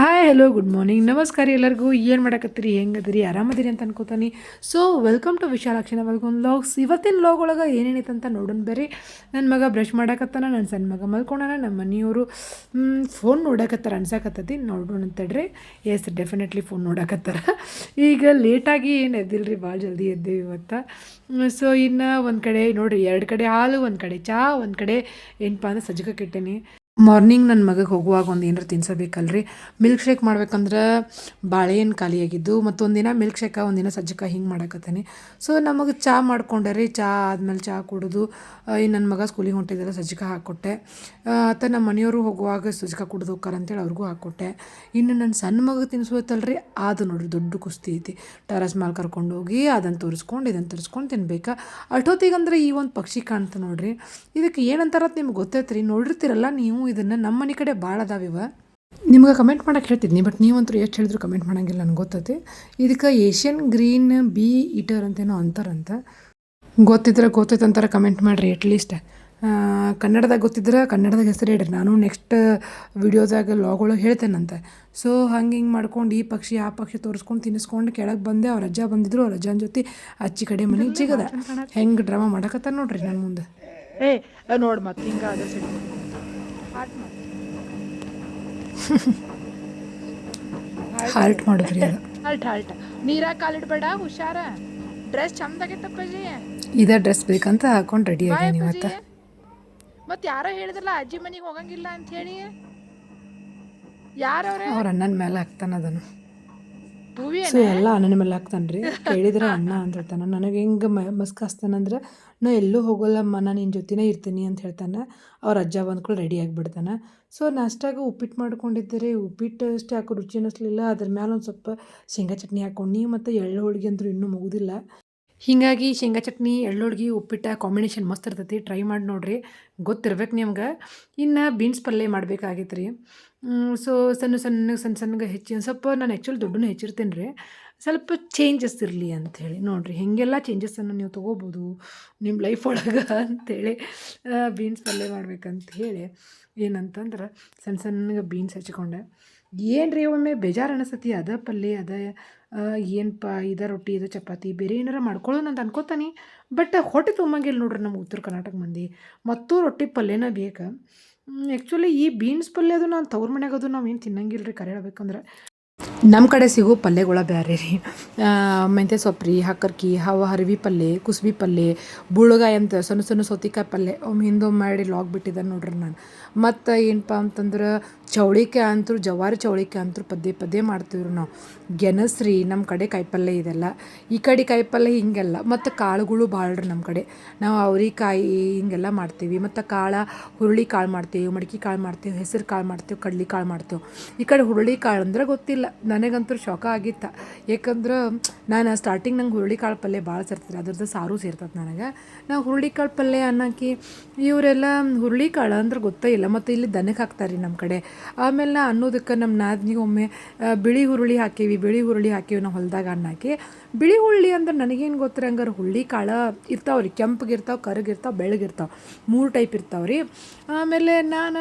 Hi hello good morning ನಮಸ್ಕಾರ ಎಲ್ಲರಿಗೂ. ಏನು ಮಾಡಕತ್ತೀರಿ? ಹೆಂಗದಿರಿ? ಆರಾಮದಿರಿ ಅಂತ ಅನ್ಕೋತಾನೆ. So welcome to Vishalakshi Navalgund vlogs ಇವತ್ತಿನ ಲಾಗ್ ಒಳಗೆ ಏನೇನೈತೆ ಅಂತ ನೋಡೋಣ ಬೇರೆ. ನನ್ನ ಮಗ ಬ್ರಷ್ ಮಾಡಕತ್ತಾನ ನನ್ನ ಸಣ್ಣ ಮಗ ಮಲ್ಕೊಂಡಾನ ನಮ್ಮ ಮನೆಯವರು ಫೋನ್ ನೋಡಕತ್ತಾರ ಅನ್ಸಕತ್ತತಿ. ನೋಡೋಣ ಅಂತಡ್ರಿ ಎಸ್ ಡೆಫಿನೆಟ್ಲಿ ಫೋನ್ ನೋಡಕತ್ತಾರ. ಈಗ ಲೇಟಾಗಿ ಏನು ಎದ್ದಿಲ್ರಿ? ಭಾಳ ಜಲ್ದಿ ಎದ್ದೇವೆ ಇವತ್ತು. ಸೊ ಇನ್ನು ಒಂದು ಕಡೆ, ನೋಡಿರಿ, ಎರಡು ಕಡೆ ಹಾಲು, ಒಂದು ಕಡೆ ಚಹಾ ಒಂದು ಕಡೆ ಏನಪ್ಪ ಅಂದ್ರೆ ಸಜ್ಜಕ ಕೆಟ್ಟೇನಿ. ಮಾರ್ನಿಂಗ್ ನನ್ನ ಮಗಗೆ ಹೋಗುವಾಗ ಒಂದು ಏನಾರು ತಿನ್ಸಬೇಕಲ್ರಿ? ಮಿಲ್ಕ್ ಶೇಕ್ ಮಾಡ್ಬೇಕಂದ್ರೆ ಬಾಳೆಹಣ್ಣು ಖಾಲಿಯಾಗಿದ್ದು ಮತ್ತು ಒಂದಿನ ಮಿಲ್ಕ್ ಶೇಕ ಒಂದಿನ ಸಜ್ಜಕ ಹಿಂಗೆ ಮಾಡಕತ್ತೇನೆ. ಸೊ ನಮಗೆ ಚಹಾ ಮಾಡ್ಕೊಂಡೆ ರೀ ಚಹಾ ಆದಮೇಲೆ ಚಹಾ ಕುಡಿದು ಈ ನನ್ನ ಮಗ ಸ್ಕೂಲಿಗೆ ಹೊಂಟಿದ್ದೆಲ್ಲ ಸಜ್ಜಕ ಹಾಕ್ಕೊಟ್ಟೆ ಆತ ನಮ್ಮ ಮನೆಯವರು ಹೋಗುವಾಗ ಸಜ್ಜಕ ಕುಡಿದು ಹೋಗ್ತಾರೆ ಅಂತೇಳಿ ಅವ್ರಿಗೂ ಹಾಕ್ಕೊಟ್ಟೆ ಇನ್ನು ನನ್ನ ಸಣ್ಣ ಮಗ ರೀ ಅದು ನೋಡ್ರಿ ದೊಡ್ಡ ಕುಸ್ತಿ ಐತಿ. ಟೆರಸ್ ಮೇಲೆ ಕರ್ಕೊಂಡು ಹೋಗಿ ಅದನ್ನು ತೋರಿಸ್ಕೊಂಡು ಇದನ್ನು ತರಿಸ್ಕೊಂಡು ತಿನ್ಬೇಕಾ. ಅಷ್ಟೊತ್ತಿಗಂದ್ರೆ ಈ ಒಂದು ಪಕ್ಷಿ ಕಾಣ್ತು ನೋಡ್ರಿ. ಇದಕ್ಕೆ ಏನಂತಾರ ನಿಮ್ಗೆ ಗೊತ್ತೈತ್ರಿ? ನೋಡಿರ್ತೀರಲ್ಲ ನೀವು ಇದನ್ನು ನಮ್ಮ ಮನೆ ಕಡೆ ಭಾಳ ಅದಾವಿವ ನಿಮ್ಗೆ ಕಮೆಂಟ್ ಮಾಡಕ್ಕೆ ಹೇಳ್ತಿದ್ನಿ ಬಟ್ ನೀವಂತೂ ಎಷ್ಟು ಹೇಳಿದ್ರು ಕಮೆಂಟ್ ಮಾಡಂಗಿಲ್ಲ ನನಗೆ ಗೊತ್ತೈತಿ. ಇದಕ್ಕೆ ಏಷ್ಯನ್ ಗ್ರೀನ್ ಬಿ ಈಟರ್ ಅಂತೇನೋ ಅಂತಾರಂತ. ಗೊತ್ತಿದ್ರೆ ಗೊತ್ತೈತೆ ಅಂತಾರೆ ಕಮೆಂಟ್ ಮಾಡಿರಿ ಅಟ್ಲೀಸ್ಟ್ ಕನ್ನಡದಾಗ ಗೊತ್ತಿದ್ರೆ ಕನ್ನಡದಾಗ ಹೆಸರು ಹೇಳ್ರಿ. ನಾನು ನೆಕ್ಸ್ಟ್ ವಿಡಿಯೋದಾಗ ಲಾಗೊಳಗೆ ಹೇಳ್ತೇನಂತೆ. ಸೊ ಹಂಗೆ ಹಿಂಗೆ ಮಾಡ್ಕೊಂಡು ಈ ಪಕ್ಷಿ, ಆ ಪಕ್ಷಿ ತೋರಿಸ್ಕೊಂಡು ತಿನ್ನಿಸ್ಕೊಂಡು ಕೆಳಗೆ ಬಂದೆ, ಅವ್ರ ಅಜ್ಜ ಬಂದಿದ್ರು, ಅವ್ರ ಅಜ್ಜನ ಜೊತೆ ಅಚ್ಚಿ ಕಡೆ ಮನೆಗೆ ಜಿಗದ. ಹೆಂಗೆ ಡ್ರಾಮಾ ಮಾಡಕತ್ತಾರ ನೋಡ್ರಿ ನನ್ನ ಮುಂದೆ. ಏ ನೋಡಿ ಮತ್ತೆ ಹಿಂಗೆ ಹಾರ್ಟ್ ಮಾಡಿದ್ರಿ ಅದು. ಹಾಲ್ಟ್ ನೀರಾ ನೀರಾಗ ಕಾಲಿಡ್ಬೇಡ ಹುಷಾರ. ಡ್ರೆಸ್ ಚಂದಾಗೈತಪ್ಪಾಜಿ ಇದೇ ಡ್ರೆಸ್ ಬೇಕಂತ ಹಾಕೊಂಡು ರೆಡಿ ಆಗಿ ಆಗ್ಯಾನ ಅಪ್ಪಾಜಿ. ಇವತ್ತು. ಮತ್ ಯಾರೋ ಹೇಳಿದ್ರಲ್ಲ ಅಜ್ಜಿ ಮನೆಗೆ ಹೋಗಂಗಿಲ್ಲ ಅಂತ ಹೇಳಿ. ಯಾರವ್ರೆ? ಅವ್ರ ಅಣ್ಣನ ಮೇಲೆ ಹಾಕ್ತಾನ ಅದನ್ನು. ಭೂವಿ ಸೊ ಎಲ್ಲ ಅಣ್ಣನ ಮೇಲೆ ಹಾಕ್ತಾನ್ರಿ. ಕೇಳಿದ್ರೆ ಅಣ್ಣ ಅಂತ ಹೇಳ್ತಾನ. ನನಗೆ ಹೆಂಗೆ ಮಸ್ಕ್ ಹಾಸ್ತಾನಂದ್ರೆ ನಾ ಎಲ್ಲೂ ಹೋಗಲ್ಲಮ್ಮ ನಾನು ನಿನ್ನ ಜೊತೆನೇ ಇರ್ತೀನಿ ಅಂತ ಹೇಳ್ತಾನೆ. ಅವ್ರ ಅಜ್ಜ ಬಂದ್ಕೊಂಡು ರೆಡಿ ಆಗಿಬಿಡ್ತಾನೆ. ಸೊ ನಾಷ್ಟಾಗ ಉಪ್ಪಿಟ್ಟು ಮಾಡ್ಕೊಂಡಿದ್ದರೆ ಉಪ್ಪಿಟ್ಟು ಅಷ್ಟೇ ಯಾಕೋ ರುಚಿ ಅನ್ನಿಸ್ಲಿಲ್ಲ. ಅದ್ರ ಮೇಲೆ ಒಂದು ಸ್ವಲ್ಪ ಶೇಂಗಾ ಚಟ್ನಿ ಹಾಕ್ಕೊಂಡು ಮತ್ತು ಎಳ್ಳು ಹೋಳಿಗೆ ಅಂದರೂ ಇನ್ನೂ ಮುಗುದಿಲ್ಲ. ಹೀಗಾಗಿ ಶೇಂಗಾ ಚಟ್ನಿ, ಎಳ್ಳು ಹೋಳಿಗೆ, ಉಪ್ಪಿಟ್ಟ ಕಾಂಬಿನೇಷನ್ ಮಸ್ತ್ ಇರ್ತೈತಿ. ಟ್ರೈ ಮಾಡಿ ನೋಡ್ರಿ. ಗೊತ್ತಿರ್ಬೇಕು ನಿಮ್ಗೆ. ಇನ್ನು ಬೀನ್ಸ್ ಪಲ್ಯ ಮಾಡಬೇಕಾಗಿತ್ತು ರೀ ಸೊ ಸಣ್ಣ ಸಣ್ಣ ಸಣ್ಣ ಸಣ್ಣಗೆ ಹೆಚ್ಚಿ ಸ್ವಲ್ಪ ನಾನು ಆ್ಯಕ್ಚುಲಿ ದುಡ್ಡನ್ನು ಹೆಚ್ಚಿರ್ತೀನಿ ರೀ. ಸ್ವಲ್ಪ ಚೇಂಜಸ್ ಇರಲಿ ಅಂಥೇಳಿ ನೋಡಿರಿ. ಹೇಗೆಲ್ಲ ಚೇಂಜಸನ್ನು ನೀವು ತೊಗೋಬೋದು ನಿಮ್ಮ ಲೈಫ್ ಒಳಗೆ ಅಂಥೇಳಿ ಬೀನ್ಸ್ ಪಲ್ಯ ಮಾಡ್ಬೇಕಂತ ಹೇಳಿ ಏನಂತಂದ್ರೆ ಸಣ್ಣ ಸಣ್ಣಗೆ ಬೀನ್ಸ್ ಹಚ್ಕೊಂಡೆ. ಏನು ರೀ ಒಮ್ಮೆ ಬೇಜಾರು ಅನಿಸ್ತತಿ? ಅದ ಪಲ್ಯ ಅದ ಏನಪ್ಪ ಇದ ರೊಟ್ಟಿ, ಇದು ಚಪಾತಿ, ಬೇರೆ ಏನಾರ ಮಾಡ್ಕೊಳ್ಳೋಣ ಅಂತ ಅನ್ಕೋತಾನೆ. ಬಟ್ ಹೊಟ್ಟೆ ತುಂಬಂಗಿಲ್ಲ ನೋಡ್ರಿ ನಮ್ಮ ಉತ್ತರ ಕರ್ನಾಟಕ ಮಂದಿ. ಮತ್ತು ರೊಟ್ಟಿ ಪಲ್ಯನ ಬೇಕು. ಆ್ಯಕ್ಚುಲಿ ಈ ಬೀನ್ಸ್ ಪಲ್ಯ ಅದು ನಾನು ತವ್ರ ಮನ್ಯಾಗ ಅದು ನಾವು ಏನು ತಿನ್ನಂಗಿಲ್ಲ ರೀ ಕರೆ ಹೇಳ್ಬೇಕಂದ್ರೆ. ನಮ್ಮ ಕಡೆ ಸಿಗೋ ಪಲ್ಯಗಳ ಬೇರೆ ರೀ. ಮೆಂತ್ಯ ಸೊಪ್ಪು ರೀ ಹಕ್ಕರ್ಕಿ ಹವ ಹರಿವಿ ಪಲ್ಯ, ಕುಸ್ಬಿ ಪಲ್ಯ, ಬುಳ್ಗಾಯಿ ಅಂತ ಸಣ್ಣ ಸಣ್ಣ ಸೌತಿಕಾಯಿ ಪಲ್ಯ, ಒಮ್ಮೆ ಹಿಂದೊಮ್ಮೆ ಮಾಡಿ ಲಾಗ್ ಬಿಟ್ಟಿದ್ದೆ ನೋಡ್ರಿ ನಾನು. ಮತ್ತು ಏನಪ್ಪ ಅಂತಂದ್ರೆ ಚೌಳಿಕಾಯಿ ಅಂತೂ ಜವಾರಿ ಚೌಳಿಕಾಯಿ ಅಂತೂ ಪದೇ ಪದೇ ಮಾಡ್ತೀವ್ರಿ ನಾವು. ಗೆಣಸ್ರಿ ನಮ್ಮ ಕಡೆ ಕಾಯಿಪಲ್ಯ ಇದೆಲ್ಲ. ಈ ಕಡೆ ಕಾಯಿಪಲ್ಯ ಹೀಗೆಲ್ಲ. ಮತ್ತು ಕಾಳುಗಳು ಭಾಳ ರೀ ನಮ್ಮ ಕಡೆ. ನಾವು ಅವ್ರಿಕಾಯಿ ಹಿಂಗೆಲ್ಲ ಮಾಡ್ತೀವಿ. ಮತ್ತು ಕಾಳ ಹುರುಳಿ ಕಾಳು ಮಾಡ್ತೀವಿ, ಮಡಿಕೆ ಕಾಳು ಮಾಡ್ತೀವಿ, ಹೆಸರು ಕಾಳು ಮಾಡ್ತೀವಿ, ಕಡ್ಲಿ ಕಾಳು ಮಾಡ್ತೀವಿ. ಈ ಕಡೆ ಹುರುಳಿ ಕಾಳು ಅಂದ್ರೆ ಗೊತ್ತಿಲ್ಲ. ನನಗಂತೂ ಶೋಕ ಆಗಿತ್ತು. ಯಾಕಂದ್ರೆ ನಾನು ಸ್ಟಾರ್ಟಿಂಗ್ ನಂಗೆ ಹುರುಳಿ ಕಾಳು ಪಲ್ಯ ಭಾಳ ಸೇರ್ತದೆ ಅದ್ರದ್ದು ಸಾರು ಸೇರ್ತದೆ ನನಗೆ. ನಾವು ಹುರುಳಿಕಾಳು ಪಲ್ಯ ಅನ್ನೋಕೆ ಇವರೆಲ್ಲ ಹುರುಳಿ ಕಾಳು ಅಂದ್ರೆ ಗೊತ್ತೇ ಇಲ್ಲ, ಮತ್ತು ಇಲ್ಲಿ ದನಕ್ಕೆ ಹಾಕ್ತಾರೆ ರೀ ನಮ್ಮ ಕಡೆ. ಆಮೇಲೆ ಅನ್ನೋದಕ್ಕೆ ನಮ್ಮ ನಾದ್ನಿಗೆ ಒಮ್ಮೆ ಬಿಳಿ ಹುರುಳಿ ಹಾಕೀವಿ, ಬಿಳಿ ಹುರುಳಿ ಹಾಕೀವಿ ನಾವು ಹೊಲ್ದಾಗ ಅನ್ನಾಕಿ, ಬಿಳಿ ಹುರುಳಿ ಅಂದ್ರೆ ನನಗೇನು ಗೊತ್ತಿರ ಹಂಗಾರೆ ಹುರುಳಿಕಾಳು ಇರ್ತಾವೆ ರೀ ಕೆಂಪಗಿರ್ತಾವೆ ಕರಗಿರ್ತಾವೆ ಬೆಳಗಿರ್ತಾವೆ ಮೂರು ಟೈಪ್ ಇರ್ತಾವೆ ರೀ. ಆಮೇಲೆ ನಾನು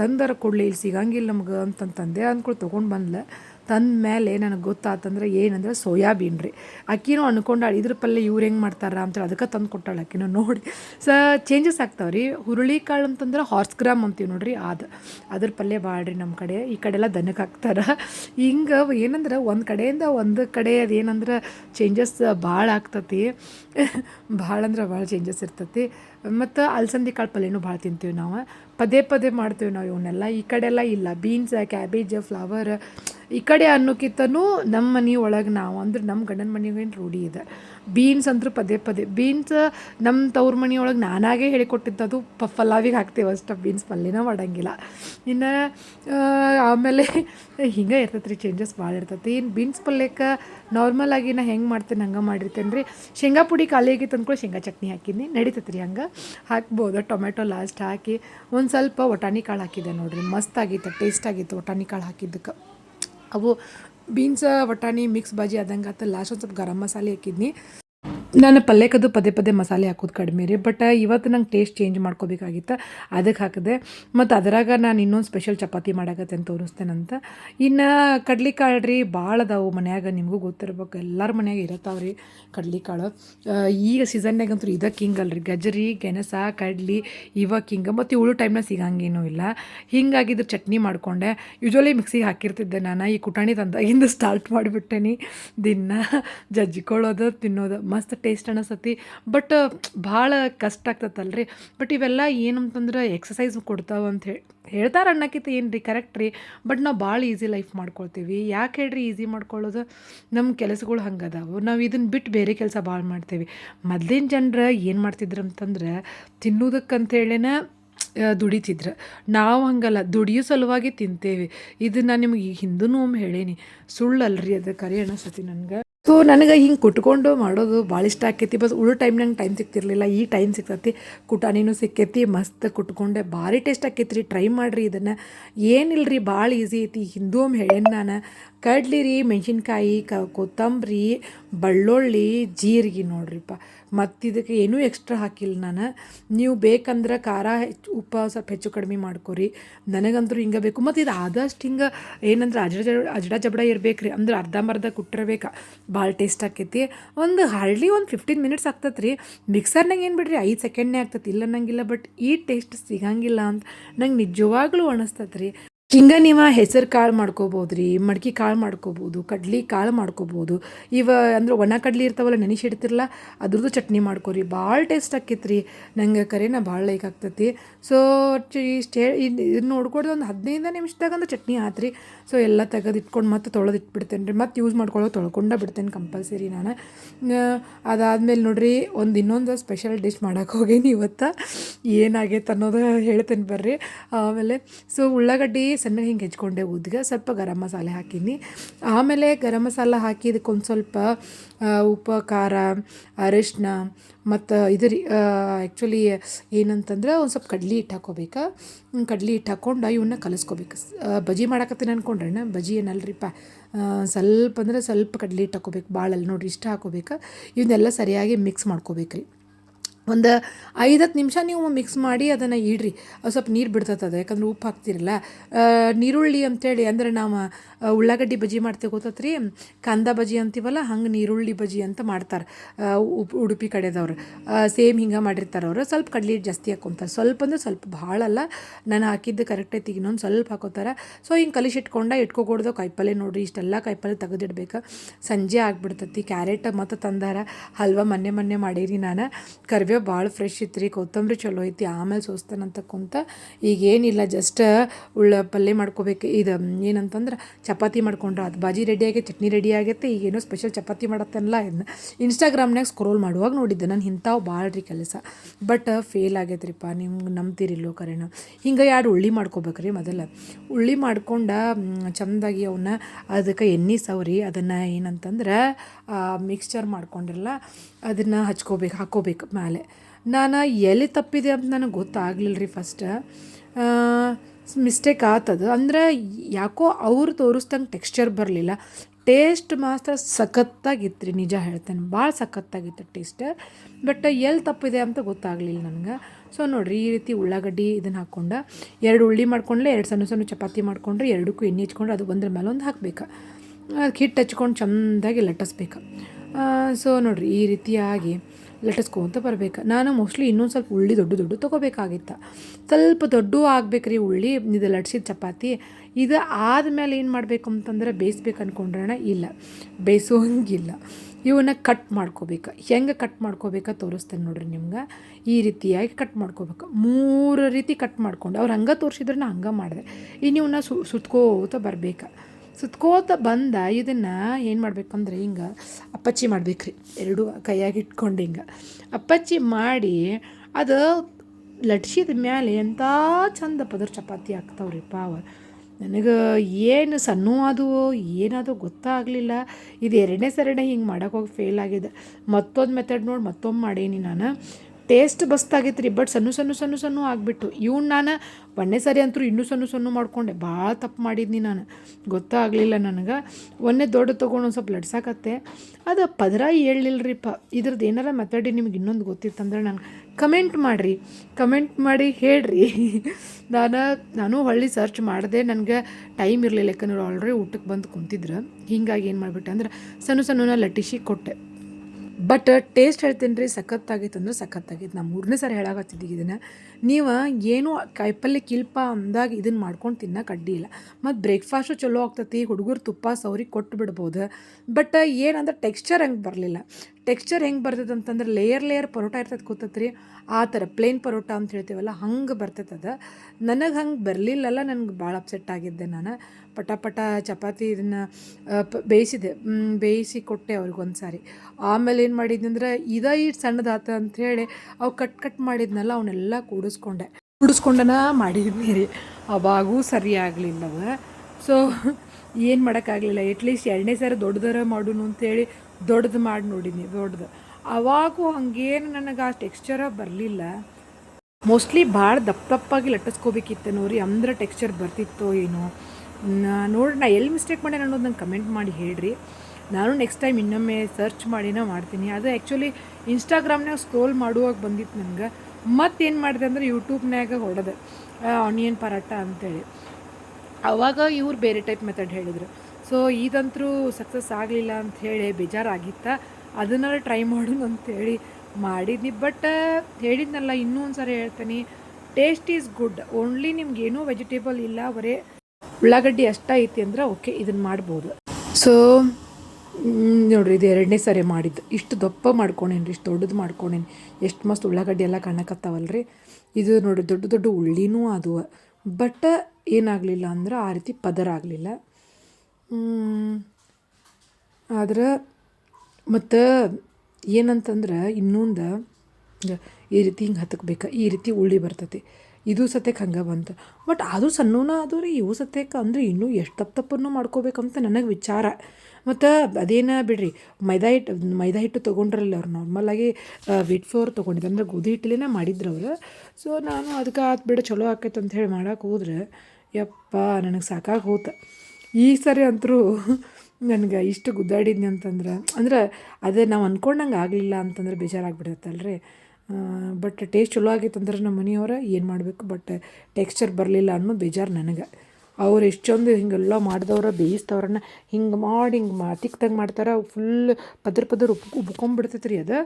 ತಂದರ ಕೊಡಲಿ ಇಲ್ಲಿ ಸಿಗಂಗಿಲ್ಲ ನಮ್ಗೆ ಅಂತಂತಂದೆ ಅಂದ್ಕೊಳ್ ತೊಗೊಂಡು ಬಂದ್ಲೆ. ತಂದ ಮೇಲೆ ನನಗೆ ಗೊತ್ತಾತಂದ್ರೆ ಏನಂದ್ರೆ ಸೋಯಾಬೀನ್ ರೀ. ಅಕ್ಕಿನೂ ಅನ್ಕೊಂಡಾಳ ಇದ್ರ ಪಲ್ಯ ಇವ್ರು ಹೆಂಗೆ ಮಾಡ್ತಾರ ಅಂತೇಳಿ ಅದಕ್ಕೆ ತಂದು ಕೊಟ್ಟಾಳೆ ಅಕ್ಕಿನೂ ನೋಡಿ. ಸ ಚೇಂಜಸ್ ಆಗ್ತಾವೆ ರೀ. ಹುರುಳಿ ಕಾಳು ಅಂತಂದ್ರೆ ಹಾರ್ಸ್ ಗ್ರಾಮ್ ಅಂತೀವಿ ನೋಡ್ರಿ ಅದು ಅದ್ರ ಪಲ್ಯ ಭಾಳ ರೀ ನಮ್ಮ ಕಡೆ. ಈ ಕಡೆ ಎಲ್ಲ ದನಕ್ಕೆ ಹಾಕ್ತಾರೆ. ಹಿಂಗೆ ಏನಂದ್ರೆ ಒಂದು ಕಡೆಯಿಂದ ಒಂದು ಕಡೆ ಅದೇನಂದ್ರೆ ಚೇಂಜಸ್ ಭಾಳ ಆಗ್ತತಿ. ಭಾಳ ಅಂದ್ರೆ ಭಾಳ ಚೇಂಜಸ್ ಇರ್ತತಿ. ಮತ್ತು ಅಲಸಂದಿ ಕಾಳು ಪಲ್ಯನೂ ಭಾಳ ತಿಂತೀವಿ ನಾವು. ಪದೇ ಪದೇ ಮಾಡ್ತೀವಿ ನಾವು ಇವನ್ನೆಲ್ಲ. ಈ ಕಡೆ ಎಲ್ಲ ಇಲ್ಲ. ಬೀನ್ಸ್, ಕ್ಯಾಬೇಜ್, ಫ್ಲವರ್ ಈ ಕಡೆ ಅನ್ನೋಕ್ಕಿಂತನೂ ನಮ್ಮ ಮನೆ ಒಳಗೆ ನಾವು. ಅಂದ್ರೆ ನಮ್ಮ ಗಂಡನ ಮನೆಗೇನು ರೂಢಿ ಇದೆ. ಬೀನ್ಸ್ ಅಂತೂ ಪದೇ ಪದೇ. ಬೀನ್ಸ್ ನಮ್ಮ ತವ್ರ ಮನೆಯೊಳಗೆ ನಾನಾಗೆ ಹೇಳಿಕೊಟ್ಟಿದ್ದದು ಪ, ಪಲಾವಿಗೆ ಹಾಕ್ತೇವೆ ಅಷ್ಟು. ಬೀನ್ಸ್ ಪಲ್ಯನ ಮಾಡಂಗಿಲ್ಲ. ಇನ್ನು ಆಮೇಲೆ ಹಿಂಗೆ ಇರ್ತೈತೆ ರೀ ಚೇಂಜಸ್ ಭಾಳ ಇರ್ತೈತಿ ಇನ್ನು ಬೀನ್ಸ್ ಪಲ್ಯಕ್ಕೆ ನಾರ್ಮಲ್ ಆಗಿ ನಾ ಹೆಂಗೆ ಮಾಡ್ತೇನೆ ಹಂಗೆ ಮಾಡಿರ್ತೇನೆ ರೀ ಶೇಂಗಾ ಪುಡಿ ಖಾಲಿ ಆಗಿತ್ತು ಅಂದ್ಕೊಂಡು ಶೇಂಗಾ ಚಟ್ನಿ ಹಾಕಿದ್ನಿ. ನಡೀತೈತೆ ರೀ ಹಂಗೆ. ಹಾಕ್ಬೋದು. ಟೊಮೆಟೊ ಲಾಸ್ಟ್ ಹಾಕಿ ಒಂದು ಸ್ವಲ್ಪ ಒಟಾಣಿ ಕಾಳು ಹಾಕಿದೆ ನೋಡಿರಿ. ಮಸ್ತ್ ಆಗಿತ್ತು ಟೇಸ್ಟ್ ಆಗಿತ್ತು ಒಟಾಣಿ ಕಾಳು ಹಾಕಿದ್ದಕ್ಕೆ. ಅವು ಬೀನ್ಸ್ ಬಟಾಣಿ ಮಿಕ್ಸ್ ಬಾಜಿ ಆದಂಗೆ ಆತ ಲಾಸ್ಟ್ ಒಂದು ಸ್ವಲ್ಪ ಗರಂ ಮಸಾಲೆ ಹಾಕಿದ್ನಿ. ನಾನು ಪಲ್ಯಕ್ಕದು ಪದೇ ಪದೇ ಮಸಾಲೆ ಹಾಕೋದು ಕಡಿಮೆ ರೀ ಬಟ್ ಇವತ್ತು ನಂಗೆ ಟೇಸ್ಟ್ ಚೇಂಜ್ ಮಾಡ್ಕೋಬೇಕಾಗಿತ್ತು. ಅದಕ್ಕೆ ಹಾಕಿದೆ, ಮತ್ತು ಅದರಾಗ ನಾನು ಇನ್ನೊಂದು ಸ್ಪೆಷಲ್ ಚಪಾತಿ ಮಾಡಾಕತ್ತೆ ಅಂತ ತೋರಿಸ್ತೇನಂತ. ಇನ್ನು ಕಡ್ಲಿಕಾಳು ರೀ ಭಾಳ ಅದಾವು ಮನ್ಯಾಗ, ನಿಮಗೂ ಗೊತ್ತಿರ್ಬೇಕು, ಎಲ್ಲರ ಮನ್ಯಾಗ ಇರತ್ತಾವೆ ರೀ ಕಡ್ಲಿಕಾಳು. ಈಗ ಸೀಸನ್ನಾಗಂತೂ ಇದಕ್ಕೆ ಹಿಂಗಲ್ಲ ರೀ ಗಜರಿ ಗೆಣಸ, ಕಡ್ಲಿ, ಇವಾಗ ಕಿಂಗ ಮತ್ತು ಇವಳು ಟೈಮ್ನಾಗ ಸಿಗಂಗೇನೂ ಇಲ್ಲ. ಹಿಂಗಾಗಿದ್ರ ಚಟ್ನಿ ಮಾಡಿಕೊಂಡೆ ಯೂಶ್ವಲಿ ಮಿಕ್ಸಿಗೆ ಹಾಕಿರ್ತಿದ್ದೆ ನಾನು, ಈ ಕುಟಾಣಿ ತಂದಾಗಿಂದ ಸ್ಟಾರ್ಟ್ ಮಾಡಿಬಿಟ್ಟೇನಿ. ದಿನ ಜಜ್ಜಿಕೊಳ್ಳೋದು, ತಿನ್ನೋದು, ಮಸ್ತ್ ಟೇಸ್ಟ್ ಅನ್ನಿಸ್ತತಿ ಬಟ್ ಭಾಳ ಕಷ್ಟ ಆಗ್ತತಲ್ರಿ ಬಟ್ ಇವೆಲ್ಲ ಏನಂತಂದ್ರೆ ಎಕ್ಸಸೈಸ್ ಕೊಡ್ತಾವೆ ಅಂತ ಹೇಳಿ ಹೇಳ್ತಾರೆ ಅನ್ನಕ್ಕಿಂತ ಏನು ರೀ ಕರೆಕ್ಟ್ ರೀ. ಬಟ್ ನಾವು ಭಾಳ ಈಸಿ ಲೈಫ್ ಮಾಡ್ಕೊಳ್ತೀವಿ. ಯಾಕೆ ಹೇಳ್ರಿ ಈಸಿ ಮಾಡ್ಕೊಳ್ಳೋದು? ನಮ್ಮ ಕೆಲಸಗಳು ಹಂಗೆ ಅದಾವು ನಾವು ಇದನ್ನು ಬಿಟ್ಟು ಬೇರೆ ಕೆಲಸ ಭಾಳ ಮಾಡ್ತೀವಿ. ಮೊದ್ಲಿನ ಜನರು ಏನು ಮಾಡ್ತಿದ್ರು ಅಂತಂದ್ರೆ ತಿನ್ನೋದಕ್ಕಂತೇಳಿನ ದುಡಿತಿದ್ರು. ನಾವು ಹಂಗಲ್ಲ, ದುಡಿಯೋ ಸಲುವಾಗಿ ತಿಂತೇವೆ. ಇದು ನಿಮಗೆ ಹಿಂದೂ ಒಮ್ಮೆ ಹೇಳೀನಿ. ಸುಳ್ಳಲ್ರಿ ಅದು ಕರೆ ಅನಿಸ್ತತಿ ನನಗೆ. ಸೊ ನನಗೆ ಹಿಂಗೆ ಕುಟ್ಕೊಂಡು ಮಾಡೋದು ಭಾಳ ಇಷ್ಟ ಆಕೈತಿ. ಬಸ್ ಉಳು ಟೈಮ್ ನಂಗೆ ಟೈಮ್ ಸಿಗ್ತಿರ್ಲಿಲ್ಲ, ಈ ಟೈಮ್ ಸಿಗ್ತೈತಿ. ಕುಟಾನಿನೂ ಸಿಕ್ಕೈತಿ, ಮಸ್ತ್ ಕುಟ್ಕೊಂಡೆ ಭಾರಿ ಟೇಸ್ಟ್ ಆಕೈತಿ ರೀ ಟ್ರೈ ಮಾಡಿರಿ ಇದನ್ನು. ಏನಿಲ್ಲ ರೀ ಭಾಳ ಈಸಿ ಐತಿ. ಹಿಂದೂ ಒಮ್ಮೆ ಹೇಳೇನಿ ನಾನು, ಕಡ್ಲಿ ರೀ, ಮೆಣಸಿನ್ಕಾಯಿ, ಕ ಕೊತ್ತಂಬರಿ, ಬೆಳ್ಳುಳ್ಳಿ, ಜೀರಿಗೆ ನೋಡ್ರಿಪ್ಪ. ಮತ್ತು ಇದಕ್ಕೆ ಏನೂ ಎಕ್ಸ್ಟ್ರಾ ಹಾಕಿಲ್ಲ ನಾನು. ನೀವು ಬೇಕಂದ್ರೆ ಖಾರ ಹೆಚ್ಚು, ಉಪ್ಪು ಸ್ವಲ್ಪ ಹೆಚ್ಚು ಕಡಿಮೆ ಮಾಡ್ಕೊರಿ. ನನಗಂತೂ ಹಿಂಗೆ ಬೇಕು. ಮತ್ತು ಇದು ಆದಷ್ಟು ಹಿಂಗೆ ಏನಂದ್ರೆ ಅಜಡ ಜಡ ಅಜಡ ಜಬಡ ಇರ್ಬೇಕು ರೀ ಅಂದ್ರೆ ಅರ್ಧಂಬರ್ಧ ಕುಟ್ಟಿರ್ಬೇಕು ಭಾಳ ಟೇಸ್ಟ್ ಆಕೈತಿ ಒಂದು ಹಾರ್ಡ್ಲಿ ಒಂದು ಫಿಫ್ಟೀನ್ ಮಿನಿಟ್ಸ್ ಆಗ್ತದೆ ರೀ ಮಿಕ್ಸರ್ನಾಗ ಏನು ಬಿಡ್ರಿ, ಐದು ಸೆಕೆಂಡ್ನೇ ಆಗ್ತೈತಿ. ಇಲ್ಲ ಅನ್ನಂಗಿಲ್ಲ ಬಟ್ ಈ ಟೇಸ್ಟ್ ಸಿಗಂಗಿಲ್ಲ ಅಂತ ನಂಗೆ ನಿಜವಾಗ್ಲೂ ಅನಿಸ್ತತ್ರಿ. ಹಿಂಗೆ ನೀವು ಹೆಸರು ಕಾಳು ಮಾಡ್ಕೋಬೋದು ರೀ ಮಡ್ಕೆ ಕಾಳು ಮಾಡ್ಕೋಬೋದು, ಕಡ್ಲಿ ಕಾಳು ಮಾಡ್ಕೋಬೋದು. ಇವ ಅಂದ್ರೆ ಒಣ ಕಡ್ಲಿ ಇರ್ತಾವಲ್ಲ ನೆನೆಸಿಡ್ತಿರಲ್ಲ ಅದ್ರದ್ದು ಚಟ್ನಿ ಮಾಡ್ಕೊರಿ. ಭಾಳ ಟೇಸ್ಟ್ ಆಕೈತೆ ರೀ ನಂಗೆ ಕರೆನ ಭಾಳ ಲೈಕ್ ಆಗ್ತೈತಿ. ಸೊ ಇಷ್ಟೇ ಇದು ನೋಡ್ಕೊಡ್ದು ಒಂದು ಹದಿನೈದು ನಿಮಿಷದಾಗ ಅಂದ್ರೆ ಚಟ್ನಿ ಆತ್ರಿ. ಸೊ, ಎಲ್ಲ ತೆಗೆದು ಇಟ್ಕೊಂಡು ಮತ್ತೆ ತೊಳೆದು ಇಟ್ಬಿಡ್ತೇನೆ ರೀ ಮತ್ತೆ ಯೂಸ್ ಮಾಡ್ಕೊಳ್ಳೋ ತೊಳ್ಕೊಂಡ ಬಿಡ್ತೇನೆ ಕಂಪಲ್ಸರಿ ನಾನು. ಅದಾದಮೇಲೆ ನೋಡ್ರಿ, ಒಂದು ಇನ್ನೊಂದು ಸ್ಪೆಷಲ್ ಡಿಶ್ ಮಾಡೋಕೆ ಹೋಗೇನಿ ಇವತ್ತು. ಏನಾಗೈತೆ ಅನ್ನೋದು ಹೇಳ್ತೇನೆ ಬರ್ರಿ. ಆಮೇಲೆ, ಸೊ, ಉಳ್ಳಾಗಡ್ಡಿ ಸಣ್ಣ ಹಿಂಗೆ ಹೆಚ್ಕೊಂಡೆ ಉದ್ಗೆ ಸ್ವಲ್ಪ ಗರಂ ಮಸಾಲೆ ಹಾಕೀನಿ. ಆಮೇಲೆ ಗರಂ ಮಸಾಲ ಹಾಕಿ ಇದಕ್ಕೊಂದು ಸ್ವಲ್ಪ ಉಪ್ಪು, ಖಾರ ಅರಿಶಿನ ಮತ್ತು ಇದು ರೀ ಆ್ಯಕ್ಚುಲಿ ಏನಂತಂದ್ರೆ ಒಂದು ಸ್ವಲ್ಪ ಕಡ್ಲಿ ಹಿಟ್ಟು ಹಾಕೋಬೇಕು. ಕಡ್ಲಿ ಹಿಟ್ಟು ಹಾಕ್ಕೊಂಡು ಇವನ್ನ ಕಲಿಸ್ಕೋಬೇಕು. ಬಜಿ ಮಾಡಾಕತ್ತೀನಿ ಅನ್ಕೊಂಡ್ರೇನ ಬಜಿ ಏನಲ್ರಿಪ್ಪ ಸ್ವಲ್ಪ ಅಂದರೆ ಸ್ವಲ್ಪ ಕಡ್ಲಿ ಹಿಟ್ಟು ಹಾಕೋಬೇಕು. ಭಾಳಲ್ಲಿ ನೋಡಿರಿ ಇಷ್ಟ ಹಾಕೋಬೇಕು. ಇವನ್ನೆಲ್ಲ ಸರಿಯಾಗಿ ಮಿಕ್ಸ್ ಮಾಡ್ಕೋಬೇಕು ರೀ ಒಂದು ಐದತ್ತು ನಿಮಿಷ ನೀವು ಮಿಕ್ಸ್ ಮಾಡಿ ಅದನ್ನು ಇಡ್ರಿ. ಅದು ಸ್ವಲ್ಪ ನೀರು ಬಿಡ್ತದೆ ಯಾಕಂದ್ರೆ ಉಪ್ಪು ಹಾಕ್ತಿರಲ್ಲ. ನೀರುಳ್ಳಿ ಅಂತೇಳಿ, ಅಂದ್ರೆ ನಾವು ಉಳ್ಳಾಗಡ್ಡಿ ಬಜ್ಜಿ ಮಾಡ್ತೇವೆ ಗೊತ್ತತ್ರಿ? ಕಂದ ಬಜ್ಜಿ ಅಂತೀವಲ್ಲ, ಹಂಗೆ ನೀರುಳ್ಳಿ ಬಜ್ಜಿ ಅಂತ ಮಾಡ್ತಾರೆ. ಉಡುಪಿ ಕಡೆದವ್ರು. ಸೇಮ್ ಹಿಂಗೆ ಮಾಡಿರ್ತಾರೆ ಅವರು. ಸ್ವಲ್ಪ ಕಡಲೆ ಜಾಸ್ತಿ ಹಾಕೊತಾರೆ ಸ್ವಲ್ಪ ಅಂದ್ರೆ ಸ್ವಲ್ಪ ಭಾಳ ಅಲ್ಲ, ನಾನು ಹಾಕಿದ್ದು ಕರೆಕ್ಟ್ ಐತಿ ಇನ್ನೊಂದು ಸ್ವಲ್ಪ ಹಾಕೋತಾರೆ. ಸೊ ಹಿಂಗೆ ಕಲಿಸಿಟ್ಕೊಂಡ ಇಟ್ಕೊಕೊಡ್ದು ಕಾಯಿಪಲ್ಲೆ ನೋಡಿರಿ, ಇಷ್ಟೆಲ್ಲ ಕಾಯಿಪಲ್ಲೆ ತೆಗೆದಿಡ್ಬೇಕು. ಸಂಜೆ ಆಗಿಬಿಡ್ತತಿ, ಕ್ಯಾರೆಟ್ ಮತ್ತು ತಂದಾರ, ಹಲ್ವಾ ಮೊನ್ನೆ ಮೊನ್ನೆ ಮಾಡೀರಿ ನಾನು. ಕರಿಬೇವು ಭಾಳ ಫ್ರೆಶ್ ಇತ್ತು ರೀ ಕೊತ್ತಂಬರಿ ಚಲೋ ಐತಿ, ಆಮೇಲೆ ಸೋಸ್ತಾನಂತ ಕುಂತ ಈಗ ಏನಿಲ್ಲ ಜಸ್ಟ್ ಉಳ್ಳ ಪಲ್ಯ ಮಾಡ್ಕೋಬೇಕು. ಇದು ಏನಂತಂದ್ರೆ ಚಪಾತಿ ಮಾಡ್ಕೊಂಡ್ರೆ ಅದು ಬಾಜಿ ರೆಡಿ ಆಗೈತೆ, ಚಟ್ನಿ ರೆಡಿ ಆಗೈತೆ ಈಗೇನೋ ಸ್ಪೆಷಲ್ ಚಪಾತಿ ಮಾಡತ್ತಲ್ಲ ಇದನ್ನ ಇನ್ಸ್ಟಾಗ್ರಾಮ್ನಾಗ ಸ್ಕ್ರೋಲ್ ಮಾಡುವಾಗ ನೋಡಿದ್ದೆ ನಾನು ಇಂಥವು ಭಾಳ ರೀ ಕೆಲಸ ಬಟ್ ಫೇಲ್ ಆಗೈತ್ರಿಪ್ಪ ನಿಮ್ಗೆ ನಂಬ್ತಿರಿಲ್ಲೋ ಕರೆನ. ಹಿಂಗೆ ಎರಡು ಉಳ್ಳಿ ಮಾಡ್ಕೋಬೇಕ್ರಿ ಮೊದಲು. ಉಳ್ಳಿ ಮಾಡ್ಕೊಂಡು ಚಂದಾಗಿ ಅವನ್ನ ಅದಕ್ಕೆ ಎಣ್ಣೆ ಸವರಿ, ಅದನ್ನು ಏನಂತಂದ್ರೆ ಮಿಕ್ಸ್ಚರ್ ಮಾಡ್ಕೊಂಡಿರಲ್ಲ, ಅದನ್ನು ಹಚ್ಕೋಬೇಕು, ಹಾಕೋಬೇಕು ಮೇಲೆ ನಾನು ಎಲ್ಲಿ ತಪ್ಪಿದೆ ಅಂತ ನನಗೆ ಗೊತ್ತಾಗಲಿಲ್ಲ ರೀ ಫಸ್ಟ್ ಮಿಸ್ಟೇಕ್ ಆತದ. ಅಂದ್ರೆ ಯಾಕೋ ಅವ್ರು ತೋರಿಸ್ದಂಗೆ ಟೆಕ್ಸ್ಚರ್ ಬರಲಿಲ್ಲ. ಟೇಸ್ಟ್ ಮಾತ್ರ ಸಖತ್ತಾಗಿತ್ತು ರೀ ನಿಜ ಹೇಳ್ತೇನೆ. ಭಾಳ ಸಖತ್ತಾಗಿತ್ತು ಟೇಸ್ಟ್ ಬಟ್ ಎಲ್ಲಿ ತಪ್ಪಿದೆ ಅಂತ ಗೊತ್ತಾಗಲಿಲ್ಲ ನನಗೆ. ಸೊ ನೋಡಿರಿ, ಈ ರೀತಿ ಉಳ್ಳಾಗಡ್ಡಿ ಇದನ್ನು ಹಾಕ್ಕೊಂಡು ಎರಡು ಉಳ್ಳಿ ಮಾಡ್ಕೊಂಡ್ಲೆ ಎರಡು ಸಣ್ಣ ಸಣ್ಣ ಚಪಾತಿ ಮಾಡ್ಕೊಂಡ್ರೆ ಎರಡಕ್ಕೂ ಎಣ್ಣೆ ಹಚ್ಕೊಂಡ್ರೆ ಅದು ಒಂದ್ರ ಮೇಲೆ ಒಂದು ಹಾಕ್ಬೇಕು. ಅದಕ್ಕೆ ಹಿಟ್ಟು ಹಚ್ಕೊಂಡು ಚೆಂದಾಗಿ ಲಟ್ಟಿಸ್ಬೇಕು. ಸೊ ನೋಡಿರಿ, ಈ ರೀತಿಯಾಗಿ ಲಟಸ್ಕೊಂತ ಬರಬೇಕು. ನಾನು ಮೋಸ್ಟ್ಲಿ ಇನ್ನೊಂದು ಸ್ವಲ್ಪ ಉಳ್ಳಿ ದೊಡ್ಡ ದೊಡ್ಡ ತೊಗೋಬೇಕಾಗಿತ್ತು. ಸ್ವಲ್ಪ ದೊಡ್ಡ ಆಗ್ಬೇಕ್ರಿ ಉಳ್ಳಿ, ಇದು ಲಟ್ಸಿದ ಚಪಾತಿ. ಇದು ಆದಮೇಲೆ ಏನು ಮಾಡಬೇಕು ಅಂತಂದ್ರೆ ಬೇಯಿಸ್ಬೇಕು ಅಂದ್ಕೊಂಡ್ರೆ ಇಲ್ಲ, ಬೇಯಿಸೋಂಗಿಲ್ಲ. ಇವನ್ನ ಕಟ್ ಮಾಡ್ಕೋಬೇಕು. ಹೆಂಗೆ ಕಟ್ ಮಾಡ್ಕೋಬೇಕಾ ತೋರಿಸ್ತೇನೆ ನೋಡ್ರಿ ನಿಮ್ಗೆ. ಈ ರೀತಿಯಾಗಿ ಕಟ್ ಮಾಡ್ಕೋಬೇಕು. ಮೂರು ರೀತಿ ಕಟ್ ಮಾಡ್ಕೊಂಡು, ಅವ್ರು ಹಂಗೆ ತೋರಿಸಿದ್ರೆ ನಾ ಹಂಗೆ ಮಾಡಿದೆ. ಇನ್ನು ಇವನ್ನ ಸು, ಸುತ್ಕೋತ ಬರ್ಬೇಕು. ಸುತ್ಕೋತ ಬಂದ ಇದನ್ನು ಏನು ಮಾಡ್ಬೇಕಂದ್ರೆ ಹಿಂಗೆ ಅಪ್ಪಚ್ಚಿ ಮಾಡ್ಬೇಕು ಎರಡು ಕೈಯಾಗಿ ಇಟ್ಕೊಂಡು ಹಿಂಗೆ ಅಪ್ಪಚ್ಚಿ ಮಾಡಿ ಅದು ಲಟ್ಸಿದ ಮ್ಯಾಲೆ ಎಂಥ ಚಂದ ಪದರ ಚಪಾತಿ ಆಗ್ತಾವ್ರಿ ಪಾವ. ನನಗೆ ಏನು ಸಣ್ಣ ಅದು ಏನದು ಗೊತ್ತಾಗಲಿಲ್ಲ. ಇದು ಎರಡನೇ ಸರಣೆ ಹಿಂಗೆ ಮಾಡೋಕೆ ಹೋಗಿ ಫೇಲ್ ಆಗಿದೆ ಮತ್ತೊಂದು ಮೆಥಡ್ ನೋಡಿ ಮತ್ತೊಮ್ಮೆ ಮಾಡೀನಿ ನಾನು. ಟೇಸ್ಟ್ ಬಸ್ತಾಗಿತ್ತು ರೀ ಬಟ್ ಸಣ್ಣ ಸಣ್ಣ ಸಣ್ಣ ಸಣ್ಣ ಆಗಿಬಿಟ್ಟು. ಇವ್ನು ನಾನು ಒಂದೇ ಸಾರಿ ಅಂತೂ ಇನ್ನೂ ಸಣ್ಣ ಸಣ್ಣ ಮಾಡ್ಕೊಂಡೆ. ಭಾಳ ತಪ್ಪು ಮಾಡಿದ್ನಿ ನಾನು. ಗೊತ್ತಾಗಲಿಲ್ಲ ನನಗೆ. ಒಂದೇ ದೊಡ್ಡ ತೊಗೊಂಡು ಒಂದು ಸ್ವಲ್ಪ ಲಡ್ಸಾಕತ್ತೆ. ಅದು ಪದರ ಹೇಳಲಿಲ್ಲರಿಪ್ಪ ಇದ್ರದ್ದು ಏನಾರ ಮೆಥಡಿ ನಿಮ್ಗೆ ಇನ್ನೊಂದು ಗೊತ್ತಿತ್ತಂದ್ರೆ ನಾನು ಕಮೆಂಟ್ ಮಾಡಿರಿ. ಕಮೆಂಟ್ ಮಾಡಿ ಹೇಳ್ರಿ. ನಾನು ನಾನು ಹೊಳ್ಳಿ ಸರ್ಚ್ ಮಾಡಿದೆ. ನನಗೆ ಟೈಮ್ ಇರಲಿಲ್ಲ. ಯಾಕಂದ್ರೆ ಆಲ್ರೆಡಿ ಊಟಕ್ಕೆ ಬಂದು ಕುಂತಿದ್ರು. ಹೀಗಾಗಿ ಏನು ಮಾಡಿಬಿಟ್ಟೆ ಅಂದ್ರೆ ಸಣ್ಣ ಸಣ್ಣ ಲಟ್ಟಿಸಿ ಕೊಟ್ಟೆ. ಬಟ್ ಟೇಸ್ಟ್ ಹೇಳ್ತೀನಿ ರೀ ಸಖತ್ತಾಗಿತ್ತು ಅಂದ್ರೆ ಸಖತ್ತಾಗಿತ್ತು ನಾ ಮೂರನೇ ಸಾರಿ ಹೇಳಾಕತ್ತಿದ್ದೀವಿ ಇದನ್ನು. ನೀವು ಏನು ಕಾಯಿಪಲ್ಲೆ ಕಿಲ್ಪ ಅಂದಾಗ ಇದನ್ನು ಮಾಡ್ಕೊಂಡು ತಿನ್ನೋಕೆ ಅಡ್ಡಿ ಇಲ್ಲ. ಮತ್ತು ಬ್ರೇಕ್ಫಾಸ್ಟು ಚಲೋ ಆಗ್ತೈತಿ, ಹುಡುಗರು ತುಪ್ಪ ಸೌರಿ ಕೊಟ್ಟು ಬಿಡ್ಬೋದು ಬಟ್ ಏನಂದ್ರೆ ಟೆಕ್ಸ್ಚರ್ ಹಂಗೆ ಬರಲಿಲ್ಲ. ಟೆಕ್ಸ್ಚರ್ ಹೆಂಗೆ ಬರ್ತೈತೆ ಅಂತಂದ್ರೆ ಲೇಯರ್ ಲೇಯರ್ ಪರೋಟ ಇರ್ತೈತೆ ಕೂತತ್ರಿ ಆ ಥರ ಪ್ಲೇನ್ ಪರೋಟ ಅಂತ ಹೇಳ್ತೀವಲ್ಲ, ಹಂಗೆ ಅದು. ನನಗೆ ಹಂಗೆ ಬರಲಿಲ್ಲಲ್ಲ, ನನಗೆ ಭಾಳ ಅಪ್ಸೆಟ್ ಆಗಿದ್ದೆ ನಾನು. ಪಟ ಪಟ ಚಪಾತಿ ಇದನ್ನು ಬೇಯಿಸಿದೆ. ಬೇಯಿಸಿ ಕೊಟ್ಟೆ ಅವ್ರಿಗೆ ಒಂದು ಸಾರಿ ಆಮೇಲೆ ಏನು ಮಾಡಿದ್ನಿ ಅಂದ್ರೆ, ಇದ ಇಟ್ಟು ಅಂತ ಹೇಳಿ ಅವು ಕಟ್ ಕಟ್ ಮಾಡಿದ್ನಲ್ಲ ಅವನ್ನೆಲ್ಲ ಕೂಡಿಸ್ಕೊಂಡೆ. ಕೂಡಿಸ್ಕೊಂಡನ ಮಾಡಿದ್ನಿ ರೀ. ಅವಾಗೂ ಸರಿ ಆಗಲಿಲ್ಲವ ಸೊ ಏನು ಮಾಡೋಕ್ಕಾಗಲಿಲ್ಲ. ಎಟ್ಲೀಸ್ಟ್ ಎರಡನೇ ಸಾರಿ ದೊಡ್ಡದರ ಮಾಡೋನು ಅಂತೇಳಿ ದೊಡ್ಡದು ಮಾಡಿ ನೋಡಿದ್ನಿ ದೊಡ್ಡದು. ಅವಾಗೂ ಹಂಗೇನು ನನಗೆ ಆ ಟೆಕ್ಸ್ಚರ ಬರಲಿಲ್ಲ. ಮೋಸ್ಟ್ಲಿ ಭಾಳ ದಪ್ಪ ದಪ್ಪಾಗಿ ಲಟ್ಟಿಸ್ಕೋಬೇಕಿತ್ತು ನೋರಿ ಅಂದ್ರೆ ಟೆಕ್ಸ್ಚರ್ ಬರ್ತಿತ್ತೋ ಏನೋ. ನೋಡಿ ನಾ ಎಲ್ಲಿ ಮಿಸ್ಟೇಕ್ ಮಾಡ್ಯಾನ ಅನ್ನೋದು ನಂಗೆ ಕಮೆಂಟ್ ಮಾಡಿ ಹೇಳ್ರಿ. ನಾನು ನೆಕ್ಸ್ಟ್ ಟೈಮ್ ಇನ್ನೊಮ್ಮೆ ಸರ್ಚ್ ಮಾಡಿನ ಮಾಡ್ತೀನಿ. ಅದು ಆ್ಯಕ್ಚುಲಿ ಇನ್ಸ್ಟಾಗ್ರಾಮ್ನಾಗ ಸ್ಕ್ರೋಲ್ ಮಾಡುವಾಗ ಬಂದಿತ್ತು ನನಗೆ. ಮತ್ತೇನು ಮಾಡಿದೆ ಅಂದ್ರೆ ಯೂಟ್ಯೂಬ್ನಾಗ ಹೊಡೆದೆ. ಆನಿಯನ್ ಪರಾಟ ಅಂತೇಳಿ. ಆವಾಗ ಇವ್ರು ಬೇರೆ ಟೈಪ್ ಮೆಥಡ್ ಹೇಳಿದರು. ಸೊ ಇದಂತರೂ ಸಕ್ಸಸ್ ಆಗಲಿಲ್ಲ ಅಂತ ಹೇಳಿ ಬೇಜಾರಾಗಿತ್ತ. ಅದನ್ನೆಲ್ಲ ಟ್ರೈ ಮಾಡೋಣ ಅಂತೇಳಿ ಮಾಡಿದ್ನಿ. ಬಟ್ ಹೇಳಿದ್ನಲ್ಲ, ಇನ್ನೂ ಒಂದು ಸಾರಿ ಹೇಳ್ತೀನಿ. ಟೇಸ್ಟ್ ಈಸ್ ಗುಡ್ ಓನ್ಲಿ ನಿಮ್ಗೆ ಏನೂ ವೆಜಿಟೇಬಲ್ ಇಲ್ಲ. ಬರೀ ಉಳ್ಳಾಗಡ್ಡಿ ಅಷ್ಟ ಐತಿ ಅಂದ್ರೆ ಓಕೆ ಇದನ್ನು ಮಾಡ್ಬೋದು. ಸೊ ನೋಡ್ರಿ, ಇದು ಎರಡನೇ ಸಾರಿ ಮಾಡಿದ್ದು. ಇಷ್ಟು ದಪ್ಪ ಮಾಡ್ಕೊಂಡೇನಿ ರೀ ಇಷ್ಟು ದೊಡ್ಡದು ಮಾಡ್ಕೊಂಡೇನಿ ಎಷ್ಟು ಮಸ್ತ್ ಉಳ್ಳಾಗಡ್ಡಿ ಎಲ್ಲ ಕಾಣಕತ್ತಾವಲ್ರಿ. ಇದು ನೋಡಿ ದೊಡ್ಡ ದೊಡ್ಡ ಉಳ್ಳಿನೂ ಅದು ಬಟ್ ಏನಾಗಲಿಲ್ಲ ಅಂದ್ರೆ ಆ ರೀತಿ ಪದರ ಆಗಲಿಲ್ಲ ಆದ್ರೆ ಮತ್ತು ಏನಂತಂದ್ರೆ ಇನ್ನೊಂದು ಈ ರೀತಿ ಹಿಂಗೆ ಹತ್ತಕ್ಬೇಕು ಈ ರೀತಿ ಉಳ್ಳಿ ಬರ್ತೈತಿ. ಇದು ಸತ್ಯಕ್ಕೆ ಹಂಗೆ ಬಂತು. ಬಟ್ ಅದು ಸಣ್ಣ ಅದು ರೀ ಇವು ಸತ್ಯಕ್ಕೆ ಅಂದ್ರೆ ಇನ್ನೂ ಎಷ್ಟು ತಪ್ಪು ತಪ್ಪನ್ನು ಮಾಡ್ಕೋಬೇಕಂತ ನನಗೆ ವಿಚಾರ. ಮತ್ತು ಅದೇನ ಬಿಡ್ರಿ, ಮೈದಾ ಹಿಟ್ಟು ಮೈದಾ ಹಿಟ್ಟು ತೊಗೊಂಡ್ರಲ್ಲ ಅವ್ರು ನಾರ್ಮಲಾಗಿ ವೀಟ್ ಫ್ಲೋರ್ ತೊಗೊಂಡಿದ್ದೆ ಅಂದ್ರೆ ಗೋಧಿ ಹಿಟ್ಟಲೇ ಮಾಡಿದ್ರು ಅವರು. ಸೊ ನಾನು ಅದಕ್ಕೆ ಆತು ಬಿಡು, ಚಲೋ ಆಕೈತೆ ಅಂತ ಹೇಳಿ ಮಾಡೋಕೆ ಹೋದ್ರೆ, ಯಪ್ಪ, ನನಗೆ ಸಾಕಾಗಿ ಹೋತ. ಈ ಸರಿ ಅಂತರೂ ನನಗೆ ಇಷ್ಟು ಗುದ್ದಾಡಿದ್ನಿ ಅಂತಂದ್ರೆ, ಅಂದ್ರೆ ಅದೇ ನಾವು ಅಂದ್ಕೊಂಡಂಗೆ ಆಗಲಿಲ್ಲ ಅಂತಂದ್ರೆ ಬೇಜಾರಾಗ್ಬಿಡುತ್ತಲ್ರಿ. ಬಟ್ ಟೇಸ್ಟ್ ಚಲೋ ಆಗಿತ್ತು ಅಂದ್ರೆ ನಮ್ಮ ಮನೆಯವ್ರ ಏನು ಮಾಡಬೇಕು ಬಟ್ ಟೆಕ್ಸ್ಚರ್ ಬರಲಿಲ್ಲ ಅನ್ನೋ ಬೇಜಾರು ನನಗೆ. ಅವ್ರು ಎಷ್ಟೊಂದು ಹಿಂಗೆಲ್ಲ ಮಾಡಿದವ್ರ, ಬೇಯಿಸ್ತವ್ರನ್ನ ಹಿಂಗೆ ಮಾಡಿ ಹಿಂಗೆ ಮಾ ತಿಕ್ದಂಗೆ ಮಾಡ್ತಾರೆ ಫುಲ್ ಪದ್ರ ಪದ್ರ ಉಪ್ ಉಬ್ಕೊಂಬಿಡ್ತೈತೆ ರೀ ಅದು.